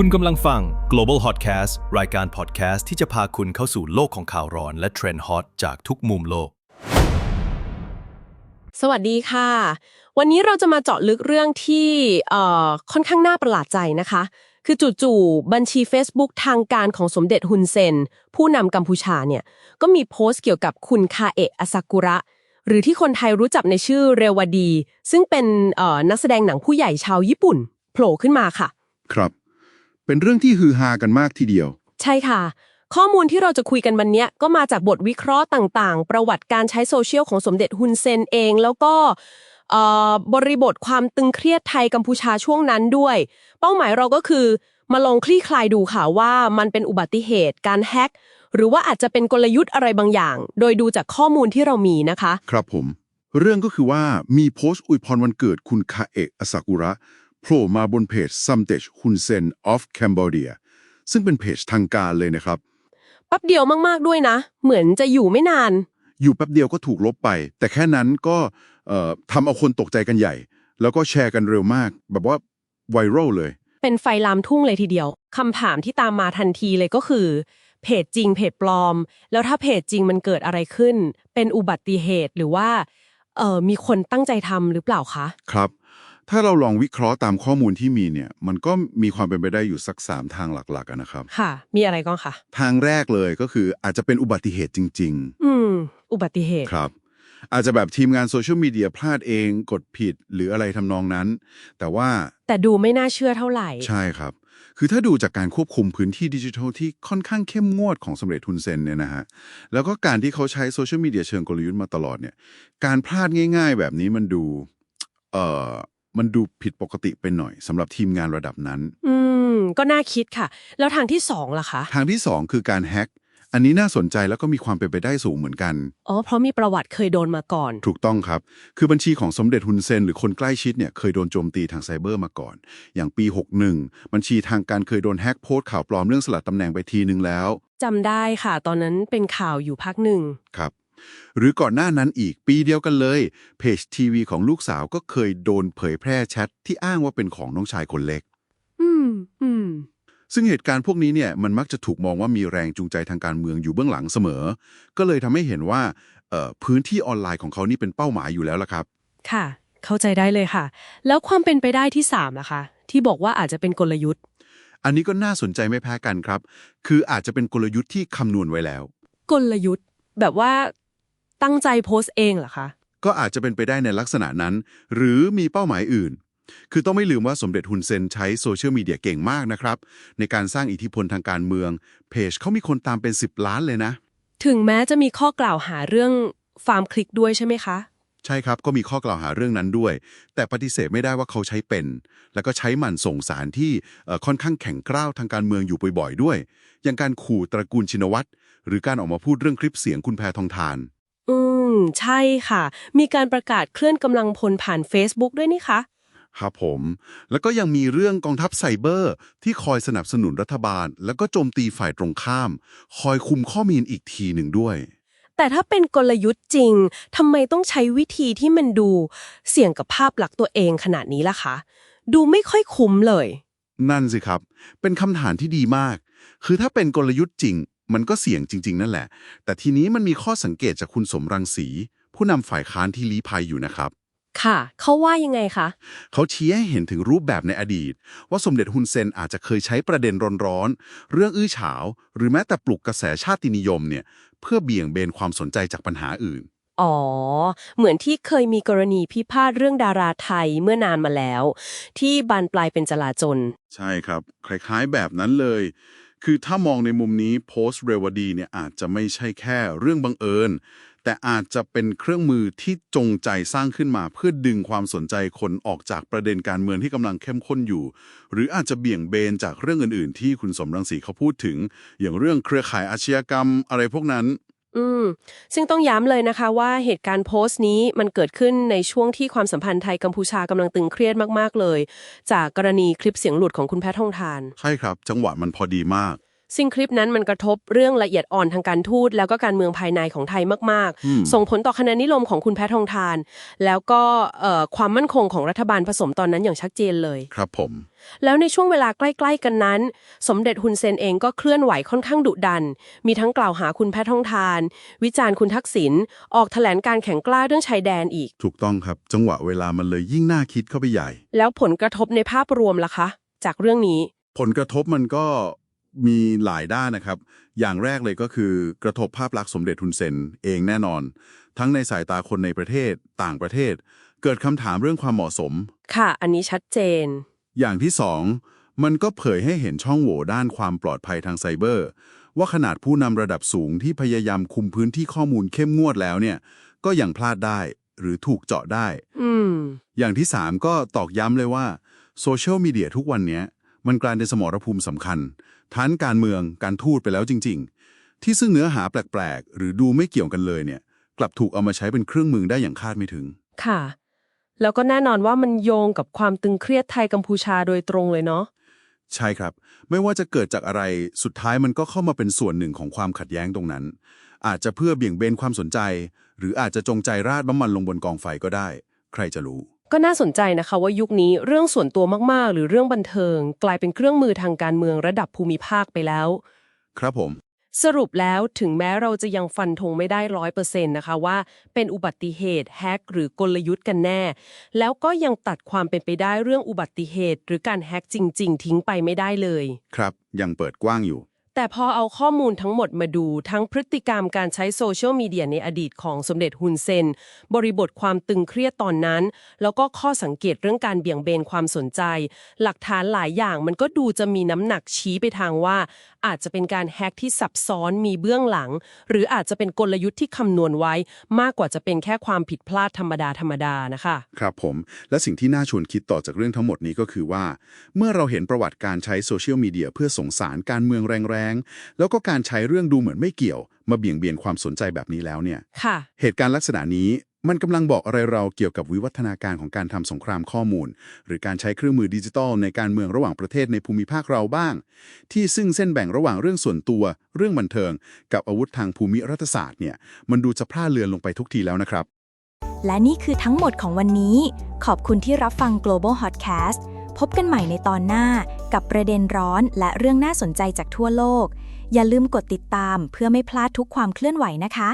คุณกำลังฟัง global hotcast รายการ podcast ที่จะพาคุณเข้าสู่โลกของข่าวร้อน และเทรนด์ฮอตจากทุกมุมโลก สวัสดีค่ะ วันนี้เราจะมาเจาะลึกเรื่องที่เอ่อค่อนข้างน่าประหลาดใจนะคะ คือจู่ๆบัญชี Facebook ทางการของสมเด็จฮุนเซน ผู้นำกัมพูชาเนี่ย ก็มีโพสต์เกี่ยวกับคุณคาเอะอาซากุระ หรือที่คนไทยรู้จักในชื่อเรวดี ซึ่งเป็นเอ่อนักแสดงหนังผู้ใหญ่ชาวญี่ปุ่นโผล่ขึ้นมาค่ะ ครับ เป็นเรื่องที่ฮือฮากันมากทีเดียว ใช่ค่ะ ข้อมูลที่เราจะคุยกันวันเนี้ยก็มาจากบทวิเคราะห์ต่างๆ ประวัติการใช้โซเชียลของสมเด็จฮุนเซนเอง แล้วก็เอ่อบริบทความตึงเครียดไทยกัมพูชาช่วงนั้นด้วย เป้าหมายเราก็คือมาลองคลี่คลายดูค่ะว่ามันเป็นอุบัติเหตุ การแฮ็กหรือว่าอาจจะเป็นกลยุทธ์อะไรบางอย่าง โดยดูจากข้อมูลที่เรามีนะคะ ครับผม เรื่องก็คือว่ามีโพสต์อวยพรวันเกิดคุณคาเอะอาซากุระ โผล่มาบนเพจ s o m d e j Hun Sen of Cambodia ซึ่งเป็นเพจทางการเลยนะครับแป๊บเดียวมากๆด้วยนะ เหมือนจะอยู่ไม่นาน อยู่แป๊บเดียวก็ถูกลบไป แต่แค่นั้นก็เอ่อทำเอาคนตกใจกันใหญ่ แล้วก็แชร์กันเร็วมาก แบบว่าไวรัลเลย เป็นไฟลามทุ่งเลยทีเดียวคำถามที่ตามมาทันทีเลยก็คือ เพจจริงเพจปลอม แล้วถ้าเพจจริงมันเกิดอะไรขึ้น เป็นอุบัติเหตุหรือว่าเออมีคนตั้งใจทำหรือเปล่าคะ ครับ ถ้าเราลองวิเคราะห์ตามข้อมูลที่มีเนี่ย มันก็มีความเป็นไปได้อยู่สักสามทางหลักๆอะนะครับ ค่ะ มีอะไรก้องคะทางแรกเลยก็คืออาจจะเป็นอุบัติเหตุจริงๆอืม อุบัติเหตุครับ อาจจะแบบทีมงานโซเชียลมีเดียพลาดเองกดผิดหรืออะไรทำนองนั้น แต่ว่าแต่ดูไม่น่าเชื่อเท่าไหร่ ใช่ครับ คือถ้าดูจากการควบคุมพื้นที่ดิจิทัลที่ค่อนข้างเข้มงวดของสมเด็จทุนเซนเนี่ยนะฮะ แล้วก็การที่เขาใช้โซเชียลมีเดียเชิงกลยุทธ์มาตลอดเนี่ย การพลาดง่าย ๆ แบบนี้มันดู เอ่อ มันดูผิดปกติไปหน่อยสำหรับทีมงานระดับนั้น อืม ก็น่าคิดค่ะ แล้วทางที่สองล่ะคะ ทางที่สองคือการแฮ็กอันนี้น่าสนใจแล้วก็มีความเป็นไปได้สูงเหมือนกัน อ๋อ เพราะมีประวัติเคยโดนมาก่อน ถูกต้องครับ คือบัญชีของสมเด็จฮุนเซนหรือคนใกล้ชิดเนี่ยเคยโดนโจมตีทางไซเบอร์มาก่อน อย่างปี 61 บัญชีทางการเคยโดนแฮ็กโพสต์ข่าวปลอมเรื่องสลัดตำแหน่งไปทีนึงแล้ว จำได้ค่ะ ตอนนั้นเป็นข่าวอยู่พักหนึ่งครับ หรือก่อนหน้านั้นอีกปีเดียวกันเลย เพจทีวีของลูกสาวก็เคยโดนเผยแพร่แชทที่อ้างว่าเป็นของน้องชายคนเล็ก อืม อืม ซึ่งเหตุการณ์พวกนี้เนี่ยมันมักจะถูกมองว่ามีแรงจูงใจทางการเมืองอยู่เบื้องหลังเสมอ ก็เลยทำให้เห็นว่าเอ่อพื้นที่ออนไลน์ของเขานี่เป็นเป้าหมายอยู่แล้วละครับ ค่ะ เข้าใจได้เลยค่ะ แล้วความเป็นไปได้ที่สามล่ะคะ ที่บอกว่าอาจจะเป็นกลยุทธ์ อันนี้ก็น่าสนใจไม่แพ้กันครับ คืออาจจะเป็นกลยุทธ์ที่คำนวณไว้แล้ว กลยุทธ์ แบบว่า ตั้งใจโพสต์เองเหรอคะ ก็อาจจะเป็นไปได้ในลักษณะนั้น หรือมีเป้าหมายอื่น คือต้องไม่ลืมว่าสมเด็จฮุนเซนใช้โซเชียลมีเดียเก่งมากนะครับ ในการสร้างอิทธิพลทางการเมือง เพจเขามีคนตามเป็น 10 ล้านเลยนะ ถึงแม้จะมีข้อกล่าวหาเรื่องฟาร์มคลิกด้วยใช่ไหมคะ ใช่ครับก็มีข้อกล่าวหาเรื่องนั้นด้วย แต่ปฏิเสธไม่ได้ว่าเขาใช้เป็น แล้วก็ใช้หมันส่งสารที่เอ่อค่อนข้างแข็งกร้าวทางการเมืองอยู่บ่อยๆด้วย อย่างการขู่ตระกูลชินวัตรหรือการออกมาพูดเรื่องคลิปเสียงคุณแพทองทานอื ม ใช่ค่ะ มีการประกาศเคลื่อนกำลังพลผ่าน Facebook ด้วยนี่คะครับผม แล้วก็ยังมีเรื่องกองทัพไซเบอร์ ที่คอยสนับสนุนรัฐบาล แล้วก็โจมตีฝ่ายตรงข้าม คอยคุมข้อมูลอีกทีหนึ่งด้วย แต่ถ้าเป็นกลยุทธ์จริงทำไมต้องใช้วิธีที่มันดู เสี่ยงกับภาพลักษณ์ตัวเองขนาดนี้ล่ะคะ ดูไม่ค่อยคุ้มเลย นั่นสิครับ เป็นคำถามที่ดีมาก คือถ้าเป็นกลยุทธ์จริง มันก็เสี่ยงจริง ๆ นั่นแหละ แต่ทีนี้มันมีข้อสังเกตจากคุณสมรังสี ผู้นำฝ่ายค้านที่ลี้ภัยอยู่นะครับ ค่ะ เขาว่ายังไงคะ เขาชี้ให้เห็นถึงรูปแบบในอดีต ว่าสมเด็จฮุนเซนอาจจะเคยใช้ประเด็นร้อนๆ เรื่องอื้อฉาว หรือแม้แต่ปลุกกระแสชาตินิยมเนี่ยเพื่อเบี่ยงเบนความสนใจจากปัญหาอื่น อ๋อ เหมือนที่เคยมีกรณีพิพาทเรื่องดาราไทยเมื่อนานมาแล้ว ที่บานปลายเป็นจลาจล ใช่ครับ คล้ายๆแบบนั้นเลย คือถ้ามองในมุมนี้โพสต์เรวดีเนี่ยอาจจะไม่ใช่แค่เรื่องบังเอิญ แต่อาจจะเป็นเครื่องมือที่จงใจสร้างขึ้นมา เพื่อดึงความสนใจคนออกจากประเด็นการเมืองที่กำลังเข้มข้นอยู่ หรืออาจจะเบี่ยงเบนจากเรื่องอื่น ๆ ที่คุณสมรังสีเขาพูดถึง อย่างเรื่องเครือข่ายอาชญากรรมอะไรพวกนั้น อืม ซึ่งต้องย้ำเลยนะคะว่าเหตุการณ์โพสต์นี้มันเกิดขึ้นในช่วงที่ความสัมพันธ์ไทยกัมพูชากำลังตึงเครียดมาก ๆ เลย จากกรณีคลิปเสียงหลุดของคุณแพทย์ทองทาน ใช่ครับ จังหวะมันพอดีมาก ซึ่งคลิปนั้นมันกระทบเรื่องละเอียดอ่อนทางการทูตแล้วก็การเมืองภายในของไทยมากอืมๆส่งผลต่อคะแนนนิยมของคุณแพทองทาน แล้วก็เอ่อความมั่นคงของรัฐบาลผสมตอนนั้นอย่างชัดเจนเลย ครับผม แล้วในช่วงเวลาใกล้ ๆ กันนั้น สมเด็จฮุนเซนเองก็เคลื่อนไหวค่อนข้างดุดัน มีทั้งกล่าวหาคุณแพทองทาน วิจารณ์คุณทักษิณ ออกแถลงการแข่งกล้าเรื่องชายแดนอีก ถูกต้องครับ จังหวะเวลามันเลยยิ่งน่าคิดเข้าไปใหญ่ แล้วผลกระทบในภาพรวมล่ะคะ จากเรื่องนี้ ผลกระทบมันก็ มีหลายด้านนะครับ อย่างแรกเลยก็คือกระทบภาพลักษณ์สมเด็จทุนเซนเองแน่นอน ทั้งในสายตาคนในประเทศต่างประเทศ เกิดคำถามเรื่องความเหมาะสม ค่ะ อันนี้ชัดเจน อย่างที่สองมันก็เผยให้เห็นช่องโหว่ด้านความปลอดภัยทางไซเบอร์ ว่าขนาดผู้นำระดับสูงที่พยายามคุมพื้นที่ข้อมูลเข้มงวดแล้วเนี่ย ก็ยังพลาดได้หรือถูกเจาะได้ อืมอย่างที่3ก็ตอกย้ำเลยว่าโซเชียลมีเดียทุกวันเนี้ย มันกลายเป็นสมรภูมิสำคัญทั้งการเมืองการทูตไปแล้วจริง ๆ ที่ซึ่งเนื้อหาแปลกๆ หรือดูไม่เกี่ยวกันเลยเนี่ย กลับถูกเอามาใช้เป็นเครื่องมือได้อย่างคาดไม่ถึง ค่ะ แล้วก็แน่นอนว่ามันโยงกับความตึงเครียดไทยกัมพูชาโดยตรงเลยเนาะใช่ครับ ไม่ว่าจะเกิดจากอะไรสุดท้ายมันก็เข้ามาเป็นส่วนหนึ่งของความขัดแย้งตรงนั้น อาจจะเพื่อเบี่ยงเบนความสนใจ หรืออาจจะจงใจราดน้ำมันลงบนกองไฟก็ได้ ใครจะรู้ ก็น่าสนใจนะคะว่ายุคนี้เรื่องส่วนตัวมากๆ หรือเรื่องบันเทิง กลายเป็นเครื่องมือทางการเมืองระดับภูมิภาคไปแล้ว ครับผม สรุปแล้วถึงแม้เราจะยังฟันธงไม่ได้ร้อยเปอร์เซ็นต์นะคะว่า เป็นอุบัติเหตุแฮกหรือกลยุทธ์กันแน่ แล้วก็ยังตัดความเป็นไปได้เรื่องอุบัติเหตุ หรือการแฮกจริง ๆ ทิ้งไปไม่ได้เลย ครับ ยังเปิดกว้างอยู่ แต่พอเอาข้อมูลทั้งหมดมาดูทั้งพฤติกรรมการใช้โซเชียลมีเดียในอดีตของสมเด็จฮุนเซน บริบทความตึงเครียดตอนนั้น แล้วก็ข้อสังเกตเรื่องการเบี่ยงเบนความสนใจ หลักฐานหลายอย่างมันก็ดูจะมีน้ำหนักชี้ไปทางว่า อาจจะเป็นการแฮกที่ซับซ้อนมีเบื้องหลัง หรืออาจจะเป็นกลยุทธ์ที่คำนวณไว้ มากกว่าจะเป็นแค่ความผิดพลาดธรรมดาธรรมดานะคะ ครับผม และสิ่งที่น่าชวนคิดต่อจากเรื่องทั้งหมดนี้ก็คือว่า เมื่อเราเห็นประวัติการใช้โซเชียลมีเดียเพื่อส่งสารการเมืองแรงๆ แล้วก็การใช้เรื่องดูเหมือนไม่เกี่ยว มาเบี่ยงเบนความสนใจแบบนี้แล้วเนี่ย ค่ะ เหตุการณ์ลักษณะนี้มันกำลังบอกอะไรเราเกี่ยวกับวิวัฒนาการของการทำสงครามข้อมูล หรือการใช้เครื่องมือดิจิทัลในการเมืองระหว่างประเทศในภูมิภาคเราบ้าง ที่ซึ่งเส้นแบ่งระหว่างเรื่องส่วนตัว เรื่องบันเทิง กับอาวุธทางภูมิรัฐศาสตร์เนี่ยมันดูจะพร่าเลือนลงไปทุกทีแล้วนะครับ และนี่คือทั้งหมดของวันนี้ ขอบคุณที่รับฟัง Global Hotcast พบกันใหม่ในตอนหน้ากับประเด็นร้อนและเรื่องน่าสนใจจากทั่วโลก อย่าลืมกดติดตามเพื่อไม่พลาดทุกความเคลื่อนไหวนะคะ